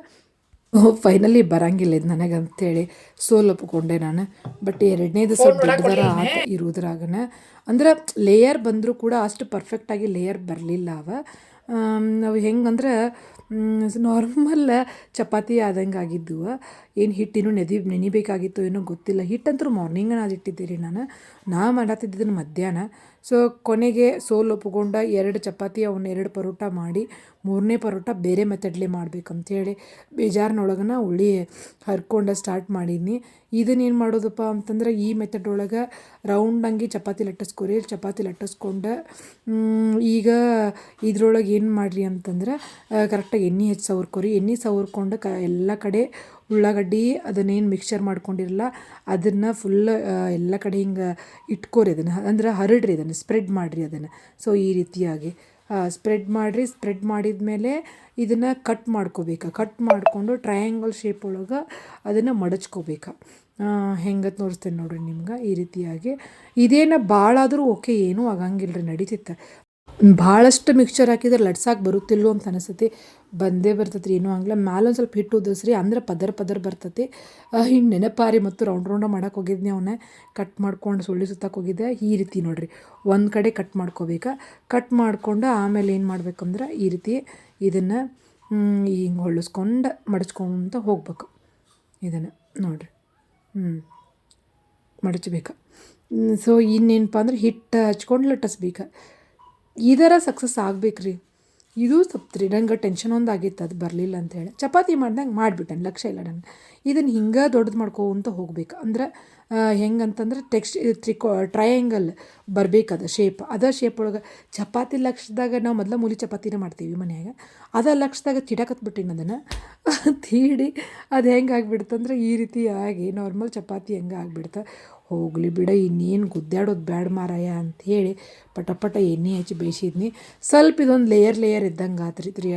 ಫೈನಲಿ ಬರಂಗಿಲ್ಲ ಇದು ನನಗೆ ಸೋಲೊಪ್ಪಿಕೊಂಡೆ ನಾನು. ಬಟ್ ಎರಡನೇ ದಿವಸ ದೊಡ್ಡದರ ಆಟ ಇರೋದ್ರಾಗನ. ಅಂದ್ರೆ ಲೇಯರ್ ಬಂದರೂ ಕೂಡ ಅಷ್ಟು ಪರ್ಫೆಕ್ಟಾಗಿ ಲೇಯರ್ ಬರಲಿಲ್ಲ ಅವ. ನಾವು ಹೆಂಗಂದ್ರೆ ನಾರ್ಮಲ್ ಚಪಾತಿ ಆದಂಗೆ ಆಗಿದ್ದು, ಏನು ಹಿಟ್ಟಿನೂ ನೆದಿ, ನೆನಿಬೇಕಾಗಿತ್ತು ಏನೋ ಗೊತ್ತಿಲ್ಲ. ಹಿಟ್ಟಂತೂ ಮಾರ್ನಿಂಗ್ ಅದು ಇಟ್ಟಿದ್ದೀರಿ ನಾನು. ನಾ ಮಾಡತ್ತಿದ್ದನ್ನು ಮಧ್ಯಾಹ್ನ. ಸೊ, ಕೊನೆಗೆ ಸೋಲ್ ಒಪ್ಕೊಂಡ ಎರಡು ಚಪಾತಿ ಅವನ್ನ ಎರಡು ಪರೋಟ ಮಾಡಿ, ಮೂರನೇ ಪರೋಟ ಬೇರೆ ಮೆಥಡ್ಲಿ ಮಾಡ್ಬೇಕಂತೇಳಿ ಬೇಜಾರಿನೊಳಗನ ಉಳಿ ಹರ್ಕೊಂಡ ಸ್ಟಾರ್ಟ್ ಮಾಡೀನಿ ಇದನ್ನೇನು ಮಾಡೋದಪ್ಪ ಅಂತಂದ್ರೆ, ಈ ಮೆಥಡ್ ಒಳಗೆ ರೌಂಡಂಗಿ ಚಪಾತಿ ಲಟ್ಟಿಸ್ಕೊರಿ, ಚಪಾತಿ ಲಟ್ಟಿಸ್ಕೊಂಡು ಈಗ ಇದ್ರೊಳಗೆ ಏನು ಮಾಡಿರಿ ಅಂತಂದ್ರೆ ಕರೆಕ್ಟಾಗಿ ಎಣ್ಣೆ ಹೆಚ್ಚು ಸವರ್ಕೊರಿ. ಎಣ್ಣೆ ಸವರ್ಕೊಂಡು ಕ ಎಲ್ಲ ಕಡೆ ಉಳ್ಳಾಗಡ್ಡಿ ಅದನ್ನೇನು ಮಿಕ್ಸ್ಚರ್ ಮಾಡ್ಕೊಂಡಿರಲ್ಲ, ಅದನ್ನು ಫುಲ್ ಎಲ್ಲ ಕಡೆ ಹಿಂಗೆ ಇಟ್ಕೋರಿ ಅದನ್ನು. ಅಂದ್ರೆ ಹರಡ್ರಿ ಅದನ್ನು ಸ್ಪ್ರೆಡ್ ಮಾಡಿರಿ ಅದನ್ನು. ಸೊ ಈ ರೀತಿಯಾಗಿ ಸ್ಪ್ರೆಡ್ ಮಾಡಿರಿ. ಸ್ಪ್ರೆಡ್ ಮಾಡಿದ ಮೇಲೆ ಇದನ್ನು ಕಟ್ ಮಾಡ್ಕೋಬೇಕು. ಕಟ್ ಮಾಡಿಕೊಂಡು ಟ್ರಯಾಂಗಲ್ ಶೇಪ್ ಒಳಗೆ ಅದನ್ನು ಮಡಚ್ಕೋಬೇಕು. ಹೆಂಗೆ ತೋರಿಸ್ತೇನೆ ನೋಡ್ರಿ ನಿಮ್ಗೆ ಈ ರೀತಿಯಾಗಿ. ಇದೇನು ಭಾಳ ಆದರೂ ಓಕೆ ಏನೂ ಆಗಂಗಿಲ್ಲ ರೀ ನಡೀತಿತ್ತು. ಭಾಳಷ್ಟು ಮಿಕ್ಸ್ಚರ್ ಹಾಕಿದ್ರೆ ಲಡ್ಸಾಕ್ ಬರುತ್ತಿಲ್ಲೋ ಅಂತ ಅನಿಸ್ತೈತಿ. ಬಂದೇ ಬರ್ತೈತಿ ರೀ ಏನೂ ಮ್ಯಾಲೆ ಒಂದು ಸ್ವಲ್ಪ ಹಿಟ್ಟು ಉದಿಸ್ರಿ ಅಂದ್ರೆ ಪದರ್ ಪದರ್ ಬರ್ತೈತಿ ಹಿಂಗೆ ನೆನಪಾರಿ ಮತ್ತು ರೌಂಡ್ ರೌಂಡ ಮಾಡಕ್ಕೆ ಹೋಗಿದ್ನಿ ಅವನ್ನ ಕಟ್ ಮಾಡ್ಕೊಂಡು ಸುಳ್ಳಿ ಸುತ್ತಕ್ಕೆ ಹೋಗಿದ್ದೆ. ಈ ರೀತಿ ನೋಡಿರಿ, ಒಂದು ಕಡೆ ಕಟ್ ಮಾಡ್ಕೋಬೇಕು. ಕಟ್ ಮಾಡಿಕೊಂಡು ಆಮೇಲೆ ಏನು ಮಾಡ್ಬೇಕಂದ್ರೆ ಈ ರೀತಿ ಇದನ್ನು ಹಿಂಗೆ ಹೊಳ್ಳಿಸ್ಕೊಂಡು ಮಡಚ್ಕೊಂತ ಹೋಗ್ಬೇಕು. ಇದನ್ನು ನೋಡಿರಿ ಹ್ಞೂ ಮಡಚ್ಬೇಕು. ಸೊ ಇನ್ನೇನಪ್ಪ ಅಂದ್ರೆ ಹಿಟ್ಟು ಹಚ್ಕೊಂಡು ಲಟ್ಟಿಸ್ಬೇಕು. ಇದರ ಸಕ್ಸಸ್ ಆಗ್ಬೇಕು ರೀ ಇದು ಸಪ್ತ್ರಿ, ನಂಗೆ ಟೆನ್ಷನ್ ಒಂದು ಆಗಿತ್ತು ಅದು ಬರಲಿಲ್ಲ ಅಂತೇಳಿ ಚಪಾತಿ ಮಾಡ್ದಂಗೆ ಮಾಡಿಬಿಟ್ಟೆ ಲಕ್ಷ್ಯ ಇಲ್ಲ ನನಗೆ ಇದನ್ನು ಹಿಂಗೆ ದೊಡ್ಡದು ಮಾಡ್ಕೊತ ಹೋಗ್ಬೇಕು. ಅಂದ್ರೆ ಹೆಂಗಂತಂದ್ರೆ ಟೆಕ್ಸ್ಟ್ ತ್ರಿಕೋ ಟ್ರಯಾಂಗಲ್ ಬರಬೇಕದ ಶೇಪ್ ಅದ ಶೇಪ್ ಒಳಗೆ ಚಪಾತಿ ಲಕ್ಷದಾಗ ನಾವು ಮೊದಲ ಮೂಲಿ ಚಪಾತಿನ ಮಾಡ್ತೀವಿ ಮನ್ಯಾಗ. ಅದ ಲಕ್ಷದಾಗ ತಿಡಕತ್ಬಿಟ್ಟಿನಿ ಅದನ್ನು. ತೀಡಿ ಅದು ಹೆಂಗೆ ಆಗಿಬಿಡ್ತಂದ್ರೆ ಈ ರೀತಿ ಆಗಿ ನಾರ್ಮಲ್ ಚಪಾತಿ ಹೆಂಗೆ ಆಗ್ಬಿಡ್ತ. ಹೋಗಲಿ ಬಿಡ, ಇನ್ನೇನು ಗುದ್ದಾಡೋದು ಬ್ಯಾಡ ಮಾರಾಯ ಅಂಥೇಳಿ ಪಟ ಪಟ ಎಣ್ಣೆ ಹಚ್ಚಿ ಬೇಯಿಸಿದ್ನಿ. ಸ್ವಲ್ಪ ಇದೊಂದು ಲೇಯರ್ ಲೇಯರ್ ಇದ್ದಂಗೆ ಆತ್ರಿ ತ್ರೀ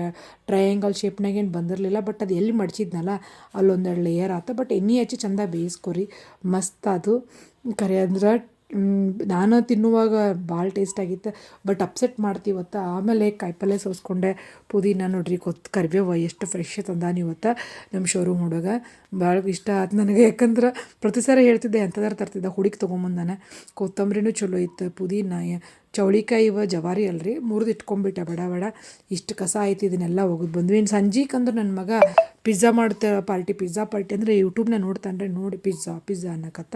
ಟ್ರಯಾಂಗಲ್ ಶೇಪ್ನಾಗ ಏನು ಬಂದಿರಲಿಲ್ಲ ಬಟ್ ಅದು ಎಲ್ಲಿ ಮಡ್ಚಿದ್ನಲ್ಲ ಅಲ್ಲೊಂದೆರಡು ಲೇಯರ್ ಆತ. ಬಟ್ ಎಣ್ಣೆ ಹಚ್ಚಿ ಚಂದ ಬೇಯಿಸ್ಕೊರಿ, ಮಸ್ತ್ ಅದು ಕರೆ ಅಂದ್ರೆ ನಾನು ತಿನ್ನುವಾಗ ಭಾಳ ಟೇಸ್ಟ್ ಆಗಿತ್ತು. ಬಟ್ ಅಪ್ಸೆಟ್ ಮಾಡ್ತೀವತ್ತ ಆಮೇಲೆ ಕಾಯಿಪಲ್ಲೆ ಸೋಸ್ಕೊಂಡೆ. ಪುದೀನ ನೋಡ್ರಿ, ಕೊತ್, ಕರಿಬೇವು ಎಷ್ಟು ಫ್ರೆಶ್ ತಂದಾನ ಇವತ್ತು ನಮ್ಮ ಶೋರೂಮ್ ಹುಡುಗ ಭಾಳ ಇಷ್ಟ ಆಯ್ತು ನನಗೆ. ಯಾಕಂದ್ರೆ ಪ್ರತಿ ಸಾರಿ ಹೇಳ್ತಿದ್ದೆ ಎಂಥದಾರು ತರ್ತಿದ್ದೆ ಹುಡುಗಿ ತೊಗೊಂಬಂದಾನೆ. ಕೊತ್ತಂಬರಿನೂ ಚಲೋ ಇತ್ತು, ಪುದೀನ, ಚೌಳಿಕಾಯಿ ಇವ ಜವಾರಿ ಅಲ್ರಿ. ಮುರಿದು ಇಟ್ಕೊಂಡ್ಬಿಟ್ಟೆ ಬಡ ಬಡ. ಇಷ್ಟು ಕಸ ಆಯ್ತು ಇದನ್ನೆಲ್ಲ ಹೋಗೋದು. ಬಂದ್ವಿ. ಇನ್ನು ಅಂದ್ರೆ ನನ್ನ ಮಗ ಪಿಜ್ಜಾ ಮಾಡ್ತಾ, ಪಾರ್ಟಿ ಪಿಜ್ಜಾ ಪಾರ್ಟಿ ಅಂದರೆ ಯೂಟ್ಯೂಬ್ನ ನೋಡ್ತಾನೆ ನೋಡಿ ಪಿಜ್ಜಾ ಪಿಜ್ಜಾ ಅನ್ನಕತ್ತ.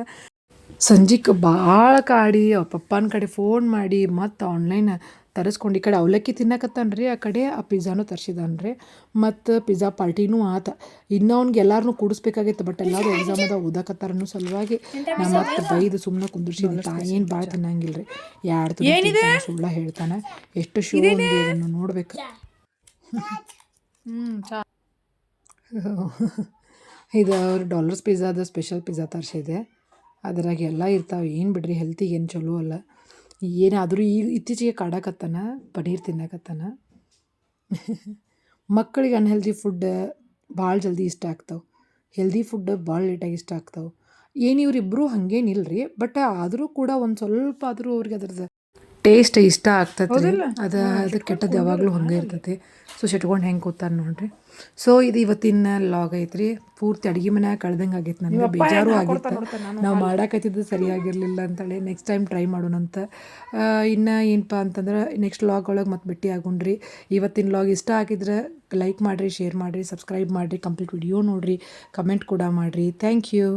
ಸಂಜೆಗೆ ಭಾಳ ಕಾಡಿ ಅವ್ರ ಪಪ್ಪನ ಕಡೆ ಫೋನ್ ಮಾಡಿ ಮತ್ತು ಆನ್ಲೈನ್ ತರಿಸ್ಕೊಂಡು ಈ ಕಡೆ ಅವಲಕ್ಕಿ ತಿನ್ನಕತ್ತಾನ ರೀ ಆ ಕಡೆ ಆ ಪಿಜ್ಜಾನು ತರಿಸಿದಾನ ರೀ ಮತ್ತು ಪಿಜ್ಜಾ ಪಾರ್ಟಿನೂ ಆತ. ಇನ್ನೂ ಅವ್ನಿಗೆ ಎಲ್ಲಾರನ್ನೂ ಕೂಡಿಸ್ಬೇಕಾಗಿತ್ತು ಬಟ್ ಎಲ್ಲರೂ ಎಕ್ಸಾಮ್ ಅದ ಓದಾಕತ್ತಾರ ಸಲುವಾಗಿ ನಾ ಮತ್ತೆ ಬೈದು ಸುಮ್ಮನೆ ಕುಂದಿರ್ಸಿದ್ದೆ ತಾ ಏನು ಭಾಳ ತಿನ್ನಂಗಿಲ್ಲ ರೀ ಯಾರು ಸುಳ್ಳ ಹೇಳ್ತಾನೆ. ಎಷ್ಟು ಶೋ ఉంది ಅದನ್ನು ನೋಡ್ಬೇಕು. ಹ್ಞೂ ಚಾ. ಇದು ಅವ್ರು ಡಾಲರ್ಸ್ ಪಿಜ್ಜಾದ ಸ್ಪೆಷಲ್ ಪಿಜ್ಜಾ ತರಿಸಿದೆ. ಅದ್ರಾಗ ಎಲ್ಲ ಇರ್ತಾವೆ. ಏನು ಬಿಡ್ರಿ ಹೆಲ್ತಿಗೆ ಏನು ಚಲೋ ಅಲ್ಲ. ಏನಾದರೂ ಈ ಇತ್ತೀಚೆಗೆ ಕಾಡಕತ್ತಾನ ಪನೀರ್ ತಿನ್ನಕತ್ತಾನ. ಮಕ್ಕಳಿಗೆ ಅನ್ಹೆಲ್ದಿ ಫುಡ್ ಭಾಳ ಜಲ್ದಿ ಇಷ್ಟ ಆಗ್ತಾವೆ. ಹೆಲ್ದಿ ಫುಡ್ ಭಾಳ ಲೇಟಾಗಿ ಇಷ್ಟ ಆಗ್ತಾವೆ. ಏನು ಇವರಿಬ್ಬರು ಹಂಗೇನಿಲ್ಲ ರೀ ಬಟ್ ಆದರೂ ಕೂಡ ಒಂದು ಸ್ವಲ್ಪ ಆದರೂ ಅವ್ರಿಗೆ ಅದ್ರದ್ದು ಟೇಸ್ಟ್ ಇಷ್ಟ ಆಗ್ತದೆ ಅದು ಅದು ಕೆಟ್ಟದ್ದು ಯಾವಾಗಲೂ ಹಂಗೆ ಇರ್ತೈತಿ. ಸೊ ಶೆಟ್ಕೊಂಡು ಹೆಂಗೆ ಕೂತಾರೆ ನೋಡ್ರಿ? ಸೊ ಇದು ಇವತ್ತಿನ ಲಾಗ್ ಐತ್ರಿ. ಪೂರ್ತಿ ಅಡುಗೆ ಮನ್ಯಾಗ ಕಳ್ದಂಗೆ ಆಗೈತೆ ನನಗೆ. ಬೇಜಾರು ಆಗಿತ್ತು. ನಾವು ಮಾಡಾಕತ್ತಿದ್ದು ಸರಿಯಾಗಿರಲಿಲ್ಲ ಅಂತೇಳಿ ನೆಕ್ಸ್ಟ್ ಟೈಮ್ ಟ್ರೈ ಮಾಡೋಣ ಅಂತ. ಇನ್ನು ಏನಪ್ಪ ಅಂತಂದ್ರೆ ನೆಕ್ಸ್ಟ್ ಲಾಗ್ ಒಳಗೆ ಮತ್ತೆ ಭೇಟಿ ಆಗೋಣ್ರಿ ಇವತ್ತಿನ ಲಾಗ್ ಇಷ್ಟ ಆಗಿದ್ರೆ ಲೈಕ್ ಮಾಡಿರಿ ಶೇರ್ ಮಾಡಿರಿ ಸಬ್ಸ್ಕ್ರೈಬ್ ಮಾಡಿರಿ ಕಂಪ್ಲೀಟ್ ವಿಡಿಯೋ ನೋಡಿರಿ. ಕಮೆಂಟ್ ಕೂಡ ಮಾಡಿರಿ. Thank you